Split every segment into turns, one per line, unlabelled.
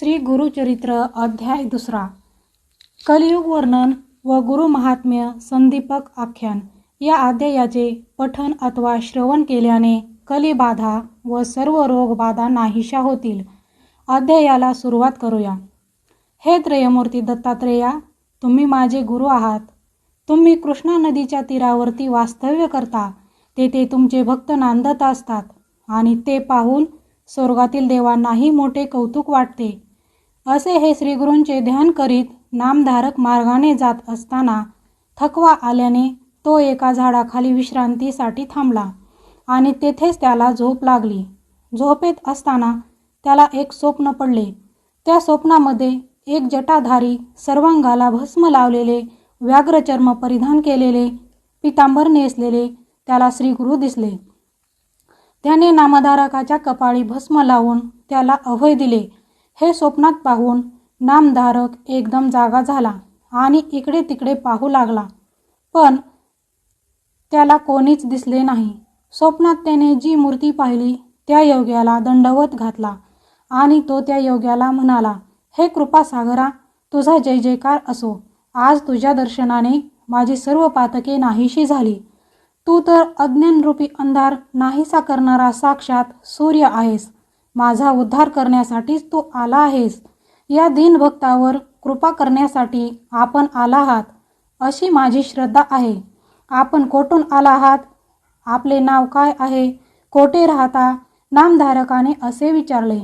श्री गुरुचरित्र अध्याय दुसरा. कलियुग वर्णन व गुरु महात्म्य संदीपक आख्यान या अध्यायाचे पठन अथवा श्रवण केल्याने कलिबाधा व सर्व रोगबाधा नाहीशा होतील. अध्यायाला सुरुवात करूया. हे त्रयमूर्ती दत्तात्रेया तुम्ही माझे गुरु आहात. तुम्ही कृष्णा नदीच्या तीरावरती वास्तव्य करता. तेथे तुमचे भक्त नांदत असतात आणि ते पाहून स्वर्गातील देवांनाही मोठे कौतुक वाटते. असे हे श्रीगुरूंचे ध्यान करीत नामधारक मार्गाने जात असताना थकवा आल्याने तो एका झाडाखाली विश्रांतीसाठी थांबला आणि तेथेच त्याला झोप लागली. झोपेत असताना त्याला एक स्वप्न पडले. त्या स्वप्नामध्ये एक जटाधारी सर्वांगाला भस्म लावलेले व्याघ्रचर्म परिधान केलेले पितांबर नेसलेले त्याला श्रीगुरु दिसले. त्याने नामधारकाच्या कपाळी भस्म लावून त्याला अभय दिले. हे स्वप्नात पाहून नामधारक एकदम जागा झाला आणि इकडे तिकडे पाहू लागला. पण त्याला कोणीच दिसले नाही. स्वप्नात त्याने जी मूर्ती पाहिली त्या योग्याला दंडवत घातला आणि तो त्या योग्याला म्हणाला हे कृपासागरा तुझा जय जयकार असो. आज तुझ्या दर्शनाने माझी सर्व पातके नाहीशी झाली. तू तर अज्ञानरूपी अंधार नाहीसा करणारा साक्षात सूर्य आहेस. माझा उद्धार करण्यासाठीच तू आला आहेस. या दीनभक्तावर कृपा करण्यासाठी आपण आला आहात अशी माझी श्रद्धा आहे. आपण कोठून आला आहात? आपले नाव काय आहे? कोठे राहता? नामधारकाने असे विचारले.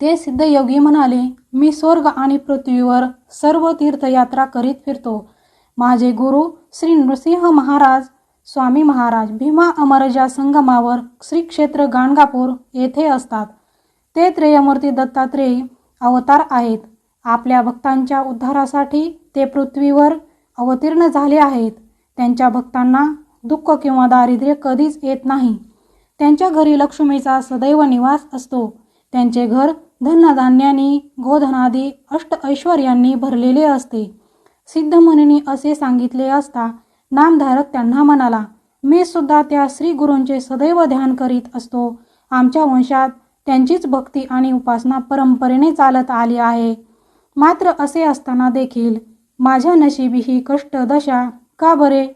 ते सिद्धयोगी म्हणाले मी स्वर्ग आणि पृथ्वीवर सर्व तीर्थयात्रा करीत फिरतो. माझे गुरु श्री नृसिंह महाराज स्वामी महाराज भीमा अमरजा संगमावर श्री क्षेत्र गाणगापूर येथे असतात. ते त्रयमूर्ती दत्तात्रेय अवतार आहेत. आपल्या भक्तांच्या उद्धारासाठी ते पृथ्वीवर अवतीर्ण झाले आहेत. त्यांच्या भक्तांना दुःख किंवा दारिद्र्य कधीच येत नाही. त्यांच्या घरी लक्ष्मीचा सदैव निवास असतो. त्यांचे घर धनधान्यानी गोधनादी अष्ट ऐश्वर्यांनी भरलेले असते. सिद्धमुनी असे सांगितले असता नामधारक त्यांना म्हणाला मी सुद्धा त्या श्री गुरूंचे सदैव ध्यान करीत असतो. आमच्या वंशात त्यांचीच भक्ती आणि उपासना परंपरेने चालत आली आहे. मात्र असे असताना देखील माझ्या नशिबी ही कष्ट दशा का बरे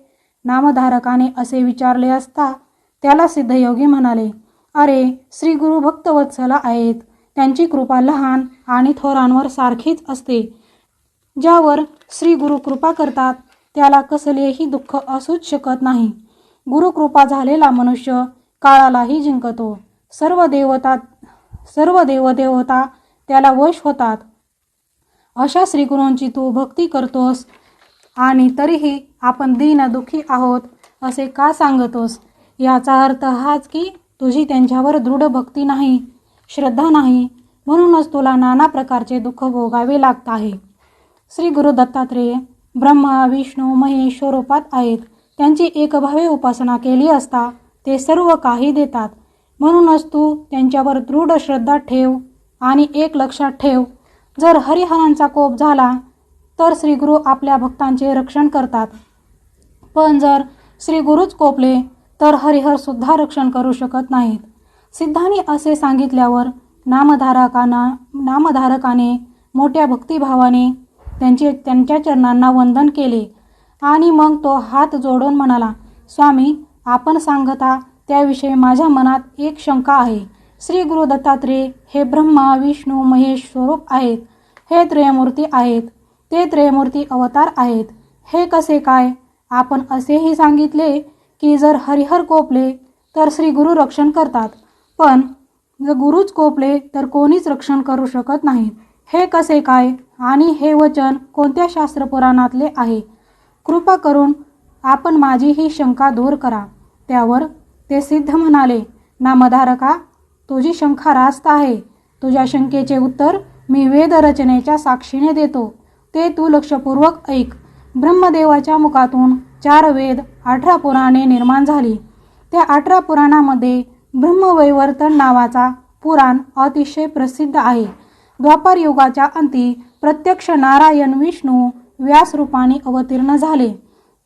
नामधारकाने असे विचारले असता त्याला सिद्धयोगी म्हणाले अरे श्री गुरु भक्तवत्सला आहेत. त्यांची कृपा लहान आणि थोरांवर सारखीच असते. ज्यावर श्री गुरु कृपा करतात त्याला कसलेही दुःख असूच शकत नाही. गुरुकृपा झालेला मनुष्य काळालाही जिंकतो. सर्व देवता सर्व देवदेवता त्याला वश होतात. अशा श्रीगुरूंची तू भक्ती करतोस आणि तरीही आपण दिन दुःखी आहोत असे का सांगतोस? याचा अर्थ हाच की तुझी त्यांच्यावर दृढ भक्ती नाही श्रद्धा नाही म्हणूनच तुला नाना प्रकारचे दुःख भोगावे लागत आहे. श्री गुरु दत्तात्रेय ब्रह्मा विष्णू महेश स्वरूपात आहेत. त्यांची एकभावे उपासना केली असता ते सर्व काही देतात. म्हणूनच तू त्यांच्यावर दृढ श्रद्धा ठेव आणि एक लक्षात ठेव. जर हरिहरांचा कोप झाला तर श्रीगुरु आपल्या भक्तांचे रक्षण करतात. पण जर श्रीगुरूच कोपले तर हरिहरसुद्धा रक्षण करू शकत नाहीत. सिद्धांनी असे सांगितल्यावर नामधारकांना नामधारकाने मोठ्या भक्तिभावाने त्यांचे त्यांच्या चरणांना वंदन केले. आणि मग तो हात जोडून म्हणाला स्वामी आपण सांगता त्याविषयी माझ्या मनात एक शंका आहे. श्री गुरु दत्तात्रेय हे ब्रह्मा विष्णू महेश स्वरूप आहेत. हे त्रयमूर्ती आहेत. ते त्रयमूर्ती अवतार आहेत. हे कसे काय? आपण असेही सांगितले की जर हरिहर कोपले तर श्री गुरु रक्षण करतात. पण जर गुरुच कोपले तर कोणीच रक्षण करू शकत नाही हे कसे काय? आणि हे वचन कोणत्या शास्त्रपुराणातले आहे? कृपा करून आपण माझी ही शंका दूर करा. त्यावर ते सिद्ध म्हणाले नामधारका तुझी शंका रास्त आहे. तुझ्या शंकेचे उत्तर मी वेदरचनेच्या साक्षीने देतो. ते तू लक्षपूर्वक ऐक. ब्रह्मदेवाच्या मुखातून चार वेद अठरा पुराणे निर्माण झाली. त्या अठरा पुराणामध्ये ब्रह्मवैवर्तन नावाचा पुराण अतिशय प्रसिद्ध आहे. द्वापार युगाच्या अंती प्रत्यक्ष नारायण विष्णू व्यास रूपाने अवतीर्ण झाले.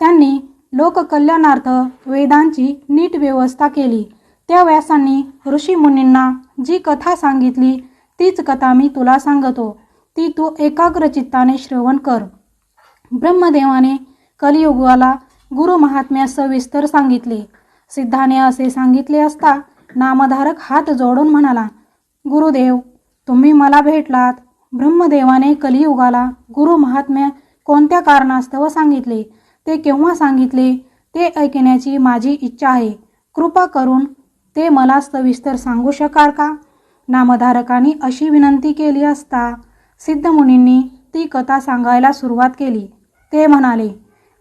त्यांनी लोककल्याणार्थ वेदांची नीट व्यवस्था केली. त्या व्यासांनी ऋषीमुनींना जी कथा सांगितली तीच कथा मी तुला सांगतो. ती तू एकाग्र चित्ताने श्रवण कर. ब्रह्मदेवाने कलियुगाला गुरु महात्म्या सविस्तर सांगितले. सिद्धाने असे सांगितले असता नामधारक हात जोडून म्हणाला गुरुदेव तुम्ही मला भेटलात. ब्रह्मदेवाने कलियुगाला गुरु महात्म्य कोणत्या कारणास्तव सांगितले? ते केव्हा सांगितले? ते ऐकण्याची माझी इच्छा आहे. कृपा करून ते मला सविस्तर सांगू शकाल का? नामधारकांनी अशी विनंती केली असता सिद्धमुनींनी ती कथा सांगायला सुरुवात केली. ते म्हणाले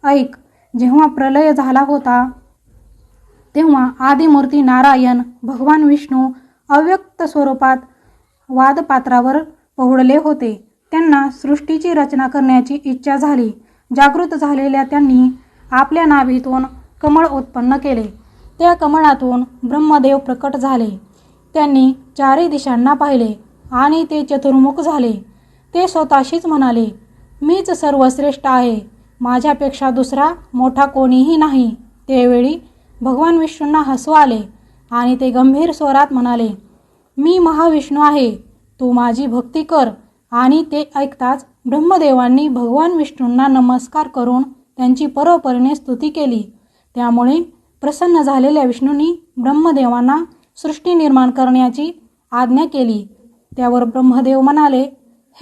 ऐक जेव्हा प्रलय झाला होता तेव्हा आदिमूर्ती नारायण भगवान विष्णू अव्यक्त स्वरूपात वादपात्रावर पोहडले होते. त्यांना सृष्टीची रचना करण्याची इच्छा झाली. जागृत झालेल्या त्यांनी आपल्या नाभीतून कमळ उत्पन्न केले. त्या कमळातून ब्रह्मदेव प्रकट झाले. त्यांनी चारही दिशांना पाहिले आणि ते चतुर्मुख झाले. ते स्वतःशीच म्हणाले मीच सर्वश्रेष्ठ आहे. माझ्यापेक्षा दुसरा मोठा कोणीही नाही. त्यावेळी भगवान विष्णूंना हसू आले आणि ते गंभीर स्वरात म्हणाले मी महाविष्णू आहे. तू माझी भक्ती कर. आणि ते ऐकताच ब्रह्मदेवांनी भगवान विष्णूंना नमस्कार करून त्यांची परोपरीने स्तुती केली. त्यामुळे प्रसन्न झालेल्या विष्णूंनी ब्रह्मदेवांना सृष्टी निर्माण करण्याची आज्ञा केली. त्यावर ब्रह्मदेव म्हणाले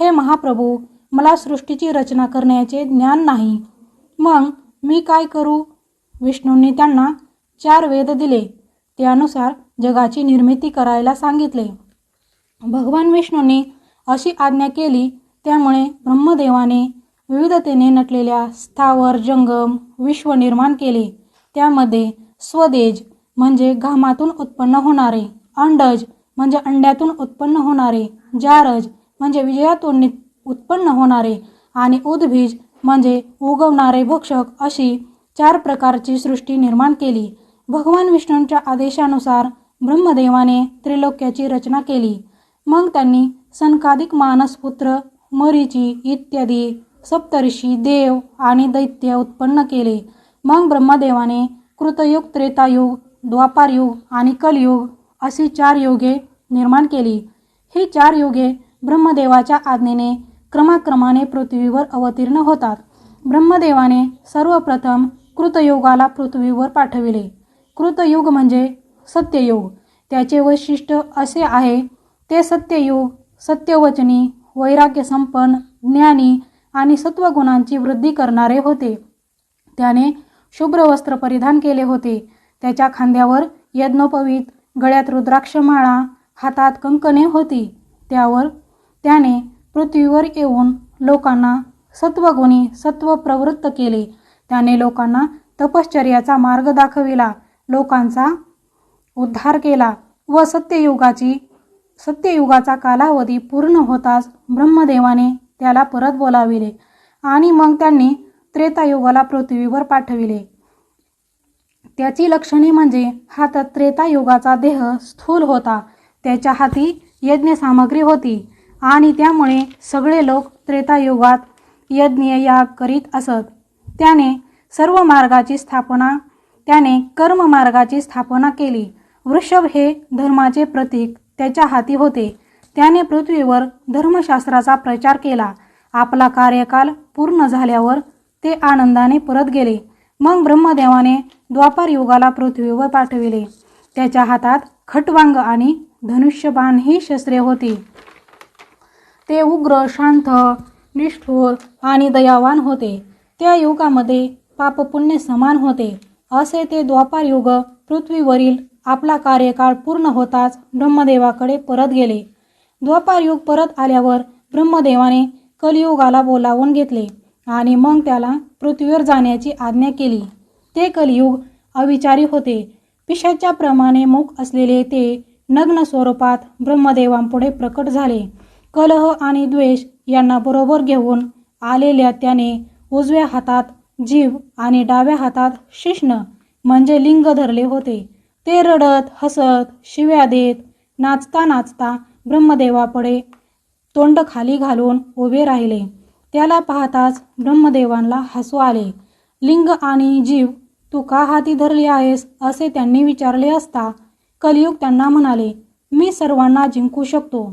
हे महाप्रभू मला सृष्टीची रचना करण्याचे ज्ञान नाही. मग मी काय करू? विष्णूंनी त्यांना चार वेद दिले. त्यानुसार जगाची निर्मिती करायला सांगितले. भगवान विष्णूंनी अशी आज्ञा केली त्यामुळे ब्रह्मदेवाने विविधतेने नटलेल्या स्थावर जंगम विश्व निर्माण केले. त्यामध्ये स्वदेज म्हणजे घामातून उत्पन्न होणारे अंडज म्हणजे अंड्यातून उत्पन्न होणारे जारज म्हणजे विजयातून उत्पन्न होणारे आणि उद्बीज म्हणजे उगवणारे भक्षक अशी चार प्रकारची सृष्टी निर्माण केली. भगवान विष्णूंच्या आदेशानुसार ब्रह्मदेवाने त्रिलोक्याची रचना केली. मग त्यांनी सनकादिक मानसपुत्र मरीची इत्यादी सप्तऋषी देव आणि दैत्य उत्पन्न केले. मग ब्रह्मदेवाने कृतयुग त्रेतायुग द्वापारयुग आणि कलयुग अशी चार युगे निर्माण केली. ही चार युगे ब्रह्मदेवाच्या आज्ञेने क्रमाक्रमाने पृथ्वीवर अवतीर्ण होतात. ब्रह्मदेवाने सर्वप्रथम कृतयुगाला पृथ्वीवर पाठविले. कृतयुग म्हणजे सत्ययुग. त्याचे वैशिष्ट्य असे आहे ते सत्ययुग सत्यवचनी वैराग्य संपन्न ज्ञानी आणि सत्वगुणांची वृद्धी करणारे होते. त्याने शुभ्र वस्त्र परिधान केले होते. त्याच्या खांद्यावर यज्ञोपवीत गळ्यात रुद्राक्षमाळा हातात कंकणे होती. त्यावर त्याने पृथ्वीवर येऊन लोकांना सत्वगुणी सत्व प्रवृत्त केले. त्याने लोकांना तपश्चर्याचा मार्ग दाखविला. लोकांचा उद्धार केला व सत्ययुगाची सत्ययुगाचा कालावधी पूर्ण होताच ब्रह्मदेवाने त्याला परत बोलाविले आणि मग त्यांनी त्रेतायुगाला पृथ्वीवर पाठविले. त्याची लक्षणे म्हणजे हातात त्रेतायुगाचा देह स्थूल होता त्याच्या हाती यज्ञ सामग्री होती आणि त्यामुळे सगळे लोक त्रेतायुगात यज्ञ याग करीत असत. त्याने सर्व मार्गाची स्थापना त्याने कर्म मार्गाची स्थापना केली. वृषभ हे धर्माचे प्रतीक त्याच्या हाती होते. त्याने पृथ्वीवर धर्मशास्त्राचा प्रचार केला. आपला कार्यकाल पूर्ण झाल्यावर ते आनंदाने परत गेले. मग ब्रह्मदेवाने द्वापार युगाला पृथ्वीवर पाठविले. त्याच्या हातात खटवांग आणि धनुष्यबाण ही शस्त्रे होती. ते उग्र शांत निष्ठुर आणि दयावान होते. त्या युगामध्ये पापपुण्य समान होते. असे ते द्वापार युग पृथ्वीवरील आपला कार्यकाळ पूर्ण होताच ब्रह्मदेवाकडे परत गेले. द्वापारयुग परत आल्यावर ब्रह्मदेवाने कलियुगाला बोलावून घेतले आणि मग त्याला पृथ्वीवर जाण्याची आज्ञा केली. ते कलियुग अविचारी होते. पिशाच्या प्रमाणे मुख असलेले ते नग्न स्वरूपात ब्रह्मदेवांपुढे प्रकट झाले. कलह आणि द्वेष यांना बरोबर घेऊन आलेल्या त्याने उजव्या हातात जीव आणि डाव्या हातात शिष्ण म्हणजे लिंग धरले होते. ते रडत हसत शिव्या देत नाचता नाचता ब्रह्मदेवापुढे तोंड खाली घालून उभे राहिले. त्याला पाहताच ब्रह्मदेवांना हसू आले. लिंग आणि जीव तू का हाती धरली आहेस? असे त्यांनी विचारले असता कलियुग त्यांना म्हणाले मी सर्वांना जिंकू शकतो.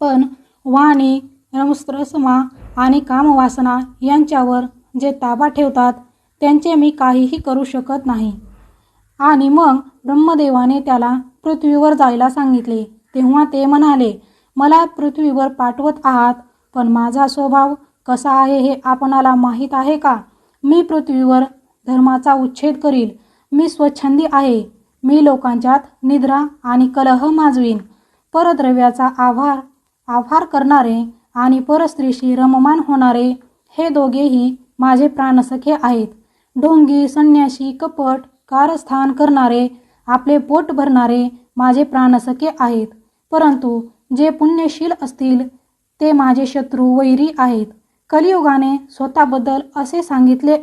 पण वाणी रमस्त्रसमा आणि कामवासना यांच्यावर जे ताबा ठेवतात त्यांचे मी काहीही करू शकत नाही. आणि मग ब्रह्मदेवाने त्याला पृथ्वीवर जायला सांगितले. तेव्हा ते म्हणाले मला पृथ्वीवर पाठवत आहात पण माझा स्वभाव कसा आहे हे आपणाला माहीत आहे का? मी पृथ्वीवर धर्माचा उच्छेद करील. मी स्वच्छंदी आहे. मी लोकांच्यात निद्रा आणि कलह माजवीन. परद्रव्याचा आभार आभार करणारे आणि परस्त्रीशी रममान होणारे हे दोघेही माझे प्राणसखे आहेत. ढोंगी संन्याशी कपट कारस्थान करणारे आपले पोट भरणारे माझे प्राणसखे आहेत. परंतु जे पुण्यशील असतील ते माझे शत्रू वैरी आहेत. कलियुगाने स्वतःबद्दल असे सांगितले.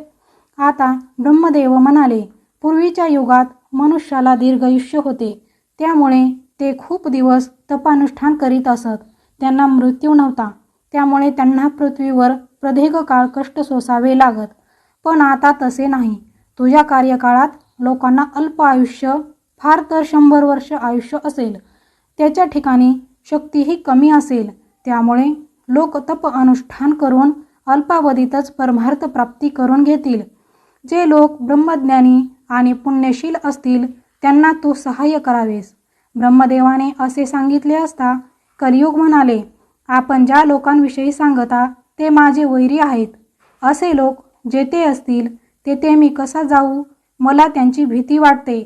आता ब्रह्मदेव म्हणाले पूर्वीच्या युगात मनुष्याला दीर्घयुष्य होते. त्यामुळे ते खूप दिवस तपानुष्ठान करीत असत. त्यांना मृत्यू नव्हता. त्यामुळे त्यांना पृथ्वीवर प्रदीर्घ काळ कष्ट सोसावे लागत. पण आता तसे नाही. तुझ्या कार्यकाळात लोकांना अल्प आयुष्य फार तर शंभर वर्ष आयुष्य असेल. त्याच्या ठिकाणी शक्तीही कमी असेल. त्यामुळे लोक तप अनुष्ठान करून अल्पावधीतच परमार्थ प्राप्ती करून घेतील. जे लोक ब्रह्मज्ञानी आणि पुण्यशील असतील त्यांना तू सहाय्य करावेस. ब्रह्मदेवाने असे सांगितले असता कलियुग म्हणाले आपण ज्या लोकांविषयी सांगता ते माझे वैरी आहेत. असे लोक जेथे असतील तेथे मी कसा जाऊ? मला त्यांची भीती वाटते.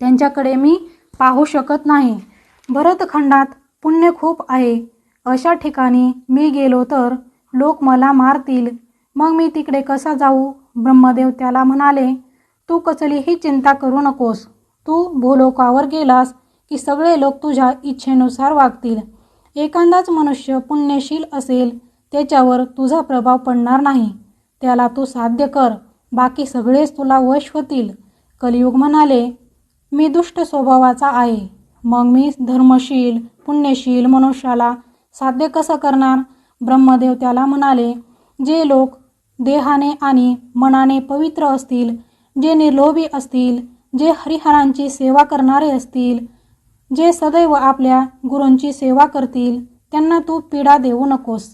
त्यांच्याकडे मी पाहू शकत नाही. भरतखंडात पुण्य खूप आहे. अशा ठिकाणी मी गेलो तर लोक मला मारतील. मग मी तिकडे कसा जाऊ? ब्रह्मदेव त्याला म्हणाले तू कसलीही चिंता करू नकोस. तू भूलोकावर गेलास की सगळे लोक तुझ्या इच्छेनुसार वागतील. एखादाच मनुष्य पुण्यशील असेल त्याच्यावर तुझा प्रभाव पडणार नाही. त्याला तू साध्य कर. बाकी सगळेच तुला वश होतील. कलियुग म्हणाले मी दुष्ट स्वभावाचा आहे. मग मी धर्मशील पुण्यशील मनुष्याला साध्य कसं करणार? ब्रह्मदेव त्याला म्हणाले जे लोक देहाने आणि मनाने पवित्र असतील जे निर्लोभी असतील जे हरिहरांची सेवा करणारे असतील जे सदैव आपल्या गुरूंची सेवा करतील त्यांना तू पीडा देऊ नकोस.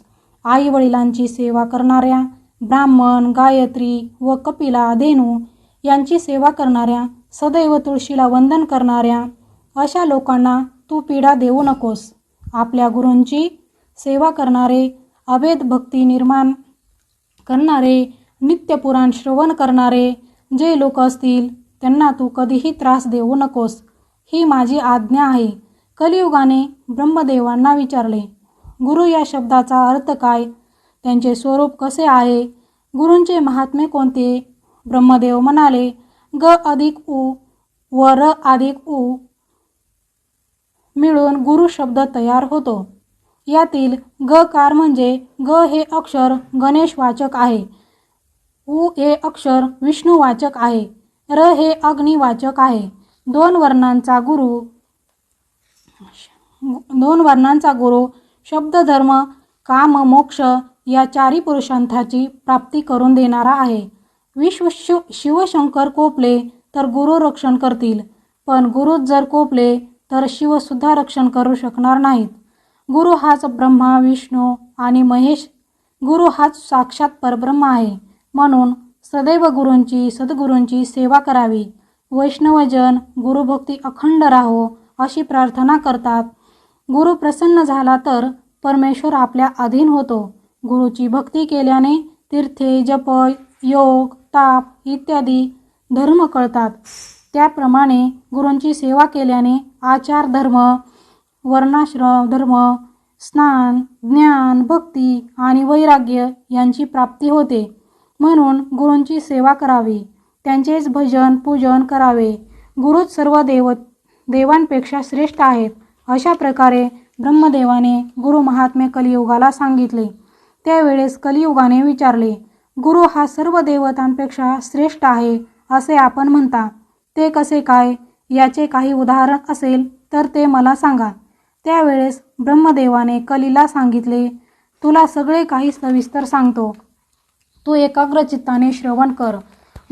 आई वडिलांची सेवा करणाऱ्या ब्राह्मण गायत्री व कपिला धेनू यांची सेवा करणाऱ्या सदैव तुळशीला वंदन करणाऱ्या अशा लोकांना तू पीडा देऊ नकोस. आपल्या गुरूंची सेवा करणारे अभेद भक्ती निर्माण करणारे नित्यपुराण श्रवण करणारे जे लोक असतील त्यांना तू कधीही त्रास देऊ नकोस. ही माझी आज्ञा आहे. कलियुगाने ब्रह्मदेवांना विचारले गुरु या शब्दाचा अर्थ काय? त्यांचे स्वरूप कसे आहे? गुरूंचे महात्मे कोणते? ब्रह्मदेव म्हणाले ग अधिक उ व र अधिक उ मिळून गुरु शब्द तयार होतो. यातील ग कार म्हणजे ग हे अक्षर गणेश वाचक आहे. उ हे अक्षर विष्णू वाचक आहे. र हे अग्निवाचक आहे. दोन वर्णांचा गुरु दोन वर्णांचा गुरु शब्द धर्म काम मोक्ष या चारी पुरुषांथाची प्राप्ती करून देणारा आहे. विश्व शिव शिवशंकर कोपले तर गुरु रक्षण करतील पण गुरुच जर कोपले तर शिवसुद्धा रक्षण करू शकणार नाहीत. गुरु हाच ब्रह्मा विष्णू आणि महेश. गुरु हाच साक्षात परब्रह्म आहे. म्हणून सदैव गुरूंची सद्गुरूंची सेवा करावी. वैष्णवजन गुरुभक्ती अखंड राहो अशी प्रार्थना करतात. गुरु प्रसन्न झाला तर परमेश्वर आपल्या अधीन होतो. गुरुची भक्ती केल्याने तीर्थे जप योग ताप इत्यादी धर्म कळतात. त्याप्रमाणे गुरूंची सेवा केल्याने आचार धर्म वर्णाश्रम धर्म स्नान ज्ञान भक्ती आणि वैराग्य यांची प्राप्ती होते. म्हणून गुरूंची सेवा करावी. त्यांचेच भजन पूजन करावे. गुरुच सर्व देव देवांपेक्षा श्रेष्ठ आहेत. अशा प्रकारे ब्रह्मदेवाने गुरु महात्मे कलियुगाला सांगितले. त्यावेळेस कलियुगाने विचारले गुरु हा सर्व देवतांपेक्षा श्रेष्ठ आहे असे आपण म्हणता. ते कसे काय? याचे काही उदाहरण असेल तर ते मला सांगा. त्यावेळेस ब्रह्मदेवाने कलीला सांगितले तुला सगळे काही सविस्तर सांगतो. तू एकाग्रचित्ताने श्रवण कर.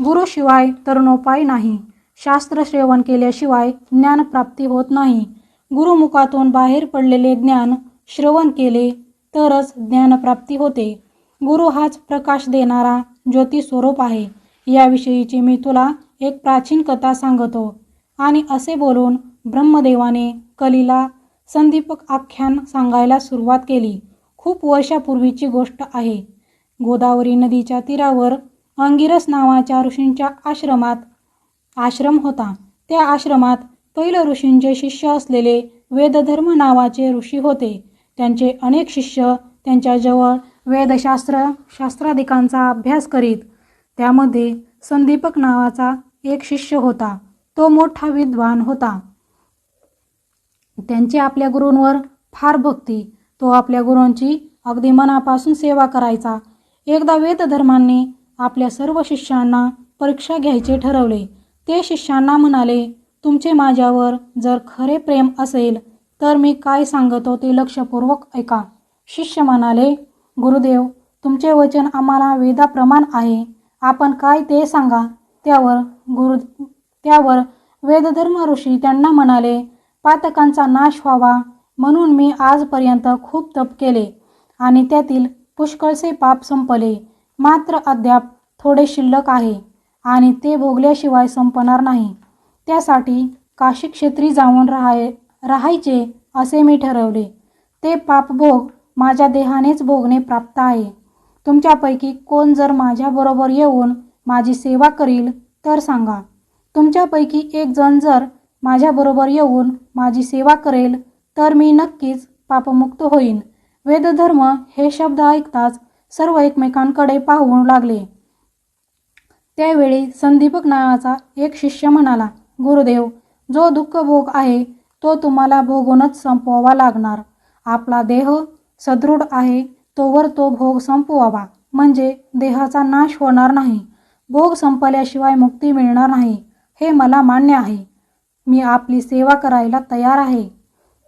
गुरुशिवाय तरुणोपाय नाही. शास्त्र श्रवण केल्याशिवाय ज्ञानप्राप्ती होत नाही. गुरुमुखातून बाहेर पडलेले ज्ञान श्रवण केले तरच ज्ञानप्राप्ती होते. गुरु हाच प्रकाश देणारा ज्योती स्वरूप आहे. याविषयीची मी तुला एक प्राचीन कथा सांगतो. आणि असे बोलून ब्रह्मदेवाने कलीला संदीपक आख्यान सांगायला सुरुवात केली. खूप वर्षापूर्वीची गोष्ट आहे. गोदावरी नदीच्या तीरावर अंगिरस नावाच्या ऋषींच्या आश्रमात आश्रम होता. त्या आश्रमात पहिलं ऋषींचे शिष्य असलेले वेदधर्म नावाचे ऋषी होते. त्यांचे अनेक शिष्य त्यांच्याजवळ वेदशास्त्र शास्त्राधिकांचा अभ्यास करीत त्यामध्ये संदीपक नावाचा एक शिष्य होता. तो मोठा विद्वान होता. त्यांची आपल्या गुरूंवर फार भक्ती तो आपल्या गुरूंची अगदी मनापासून सेवा करायचा. एकदा वेदधर्मांनी आपल्या सर्व शिष्यांना परीक्षा घ्यायचे ठरवले. ते शिष्यांना म्हणाले तुमचे माझ्यावर जर खरे प्रेम असेल तर मी काय सांगतो ते लक्षपूर्वक ऐका. शिष्य म्हणाले गुरुदेव तुमचे वचन आम्हाला वेदाप्रमाण आहे. आपण काय ते सांगा? त्यावर गुरु त्यावर वेदधर्म ऋषी त्यांना म्हणाले पातकांचा नाश व्हावा म्हणून मी आजपर्यंत खूप तप केले आणि त्यातील पुष्कळसे पाप संपले. मात्र अद्याप थोडे शिल्लक आहे आणि ते भोगल्याशिवाय संपणार नाही. त्यासाठी काशी क्षेत्री जाऊन राहाय राहायचे असे मी ठरवले. ते पापभोग माझ्या देहानेच भोगणे प्राप्त आहे. तुमच्यापैकी कोण जर माझ्याबरोबर येऊन माझी सेवा करील तर सांगा. तुमच्यापैकी एक जण जर माझ्याबरोबर येऊन माझी सेवा करेल तर मी नक्कीच पापमुक्त होईन. वेदधर्म हे शब्द ऐकताच सर्व एकमेकांकडे पाहू लागले. त्यावेळी संदीपक नावाचा एक शिष्य म्हणाला गुरुदेव जो दुःख भोग आहे तो तुम्हाला भोगूनच संपवावा लागणार. आपला देह सदृढ आहे तोवर तो भोग संपवावा. म्हणजे देहाचा नाश होणार नाही. भोग संपल्याशिवाय मुक्ती मिळणार नाही. हे मला मान्य आहे. मी आपली सेवा करायला तयार आहे.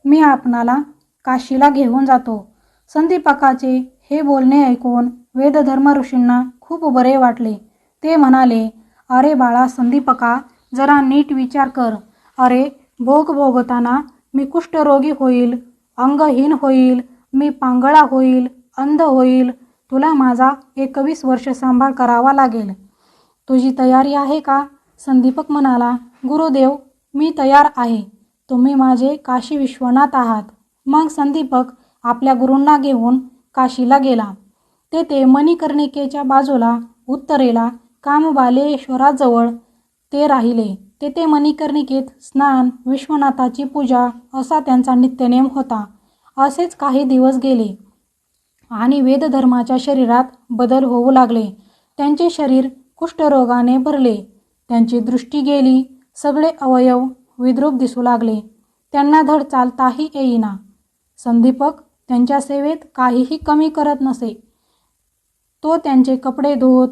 मी आपणाला काशीला घेऊन जातो. संदीपकाचे हे बोलणे ऐकून वेदधर्म ऋषींना खूप बरे वाटले. ते म्हणाले अरे बाळा संदीपका जरा नीट विचार कर. अरे भोग भोगताना मी कुष्ठरोगी होईल अंगहीन होईल मी पांगळा होईल अंध होईल. तुला माझा एकवीस वर्ष सांभाळ करावा लागेल. तुझी तयारी आहे का? संदीपक म्हणाला गुरुदेव मी तयार आहे. तुम्ही माझे काशी विश्वनाथ आहात. मग संदीपक आपल्या गुरूंना घेऊन काशीला गेला. तेथे मणिकर्णिकेच्या बाजूला उत्तरेला कामबालेश्वराजवळ ते राहिले. तेथे मणिकर्णिकेत स्नान विश्वनाथाची पूजा असा त्यांचा नित्यनेम होता. असेच काही दिवस गेले आणि वेदधर्माच्या शरीरात बदल होऊ लागले. त्यांचे शरीर कुष्ठरोगाने भरले. त्यांची दृष्टी गेली. सगळे अवयव विद्रूप दिसू लागले. त्यांना धड चालताही येईना. संदीपक त्यांच्या सेवेत काहीही कमी करत नसे. तो त्यांचे कपडे धुत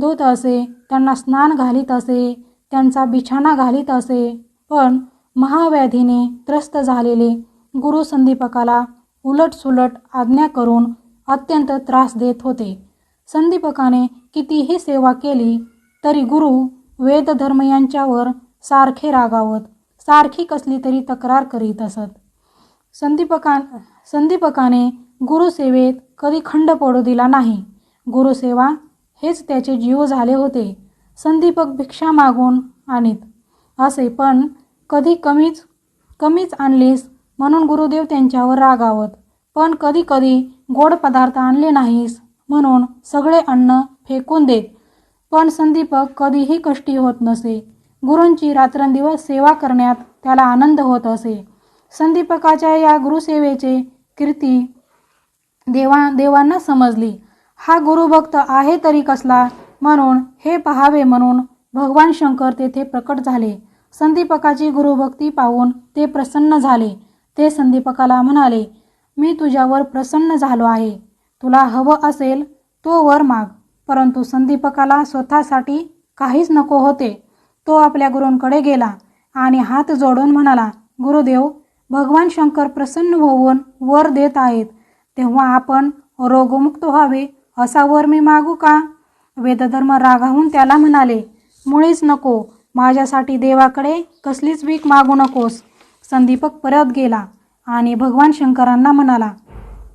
धुत असे त्यांना स्नान घालीत असे त्यांचा बिछाना घालीत असे. पण महाव्याधीने त्रस्त झालेले गुरु संदीपकाला उलटसुलट आज्ञा करून अत्यंत त्रास देत होते. संदीपकाने कितीही सेवा केली तरी गुरु वेदधर्म यांच्यावर सारखे रागावत सारखी कसली तरी तक्रार करीत असत. संदीपका संदीपकाने गुरुसेवेत कधी खंड पडू दिला नाही. गुरुसेवा हेच त्याचे जीव झाले होते. संदीपक भिक्षा मागून आणीत. असे पण कधी कमीच कमीच आणलीस म्हणून गुरुदेव त्यांच्यावर रागावत. पण कधी कधी गोड पदार्थ आणले नाहीस म्हणून सगळे अन्न फेकून देत. पण संदीपक कधीही कष्टी होत नसे. गुरूंची रात्रंदिवस सेवा करण्यात त्याला आनंद होत असे. संदीपकाच्या या गुरुसेवेचे कीर्ती देवा देवांना समजली. हा गुरुभक्त आहे तरी कसला म्हणून हे पहावे म्हणून भगवान शंकर तेथे प्रकट झाले. संदीपकाची गुरुभक्ती पाहून ते प्रसन्न झाले. ते संदीपकाला म्हणाले मी तुझ्यावर प्रसन्न झालो आहे. तुला हवं असेल तो वर माग. परंतु संदीपकाला स्वतःसाठी काहीच नको होते. तो आपल्या गुरूंकडे गेला आणि हात जोडून म्हणाला गुरुदेव भगवान शंकर प्रसन्न होऊन वर देत आहेत. तेव्हा आपण रोगमुक्त व्हावे असा वर मी मागू का? वेदधर्म रागावून त्याला म्हणाले मुळीच नको माझ्यासाठी देवाकडे कसलीच भीक मागू नकोस. संदीपक परत गेला आणि भगवान शंकरांना म्हणाला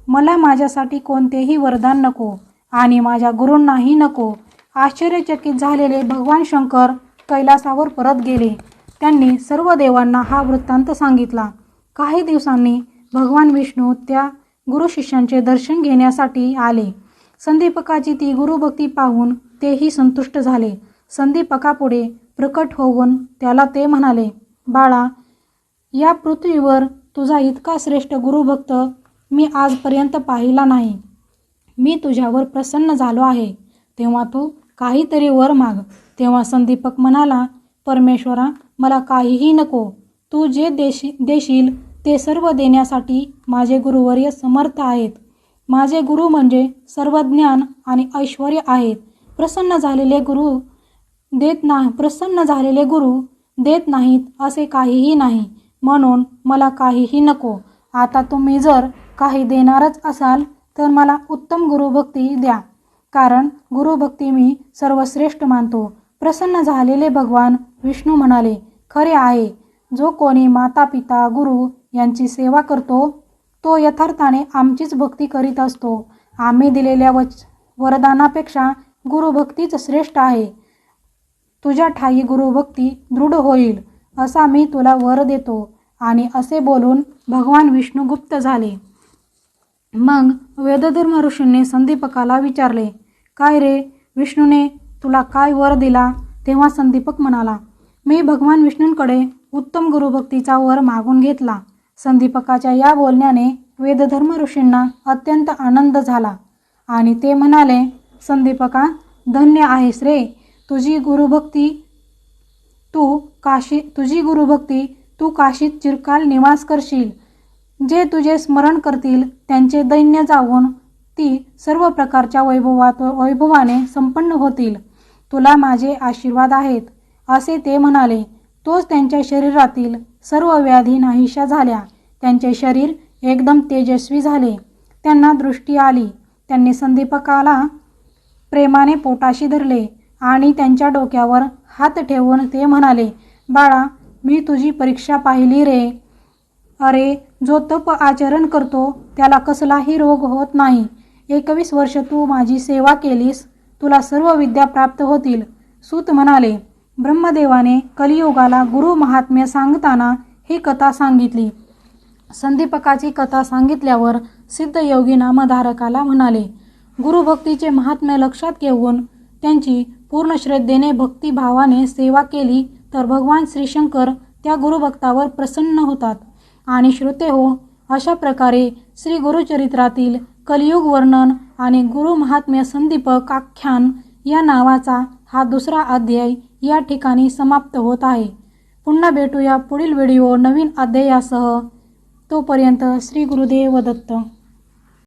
मला माझ्यासाठी कोणतेही वरदान नको आणि माझ्या गुरूंनाही नको. आश्चर्यचकित झालेले भगवान शंकर कैलासावर परत गेले. त्यांनी सर्व देवांना हा वृत्तांत सांगितला. काही दिवसांनी भगवान विष्णू त्या गुरु शिष्यांचे दर्शन घेण्यासाठी आले. संदीपकाची ती गुरुभक्ती पाहून तेही संतुष्ट झाले. संदीपकापुढे प्रकट होऊन त्याला ते म्हणाले बाळा या पृथ्वीवर तुझा इतका श्रेष्ठ गुरुभक्त मी आजपर्यंत पाहिला नाही. मी तुझ्यावर प्रसन्न झालो आहे. तेव्हा तू काहीतरी वर माग. तेव्हा संदीपक म्हणाला परमेश्वरा मला काहीही नको. तू जे देशी देशील ते सर्व देण्यासाठी माझे गुरुवर्य समर्थ आहेत. माझे गुरु म्हणजे सर्व ज्ञान आणि ऐश्वर आहेत. प्रसन्न झालेले गुरु देत नाही प्रसन्न झालेले गुरु देत नाहीत असे काहीही नाही. म्हणून मला काहीही नको. आता तुम्ही जर काही देणारच असाल तर मला उत्तम गुरुभक्ती द्या. कारण गुरुभक्ती मी सर्वश्रेष्ठ मानतो. प्रसन्न झालेले भगवान विष्णू म्हणाले खरे आहे. जो कोणी माता पिता गुरु यांची सेवा करतो तो यथार्थाने आमचीच भक्ती करीत असतो. आम्ही दिलेल्या वच वरदानापेक्षा गुरुभक्तीच श्रेष्ठ आहे. तुझ्या ठाई गुरुभक्ती दृढ होईल असा मी तुला वर देतो. आणि असे बोलून भगवान विष्णुगुप्त झाले. मग वेदधर्म ऋषींनी संदीपकाला विचारले काय रे विष्णूने तुला काय वर दिला? तेव्हा संदीपक म्हणाला मी भगवान विष्णूंकडे उत्तम गुरुभक्तीचा वर मागून घेतला. संदीपकाच्या या बोलण्याने वेदधर्म ऋषींना अत्यंत आनंद झाला. आणि ते म्हणाले संदीपका धन्य आहेस रे. तुझी गुरुभक्ती तू काशी तुझी गुरुभक्ती तू काशीत चिरकाल निवास करशील. जे तुझे स्मरण करतील त्यांचे दैन्य जाऊन ती सर्व प्रकारच्या वैभवात वैभवाने संपन्न होतील. तुला माझे आशीर्वाद आहेत. असे ते म्हणाले. तोच त्यांच्या शरीरातील सर्व व्याधी नाहीशा झाल्या. त्यांचे शरीर एकदम तेजस्वी झाले. त्यांना दृष्टी आली. त्यांनी संदीपकाला प्रेमाने पोटाशी धरले आणि त्यांच्या डोक्यावर हात ठेवून ते म्हणाले बाळा मी तुझी परीक्षा पाहिली रे. अरे जो तप आचरण करतो त्याला कसलाही रोग होत नाही. एकवीस वर्ष तू माझी सेवा केलीस. तुला सर्व विद्या प्राप्त होतील. सूत म्हणाले ब्रह्मदेवाने कलियुगाला गुरु महात्म्य सांगताना ही कथा सांगितली. संदीपकाची कथा सांगितल्यावर सिद्धयोगी नामधारकाला म्हणाले गुरुभक्तीचे महात्म्य लक्षात घेऊन त्यांची पूर्ण श्रद्धेने भक्तिभावाने सेवा केली तर भगवान श्रीशंकर त्या गुरुभक्तावर प्रसन्न होतात. आणि श्रोते हो अशा प्रकारे श्री गुरुचरित्रातील कलियुग वर्णन आणि गुरु महात्म्य संदीपक आख्यान या नावाचा हा दुसरा अध्याय या ठिकाणी समाप्त होत आहे. पुन्हा भेटूया पुढील व्हिडिओ नवीन अध्यायासह. तोपर्यंत श्री गुरुदेव दत्त.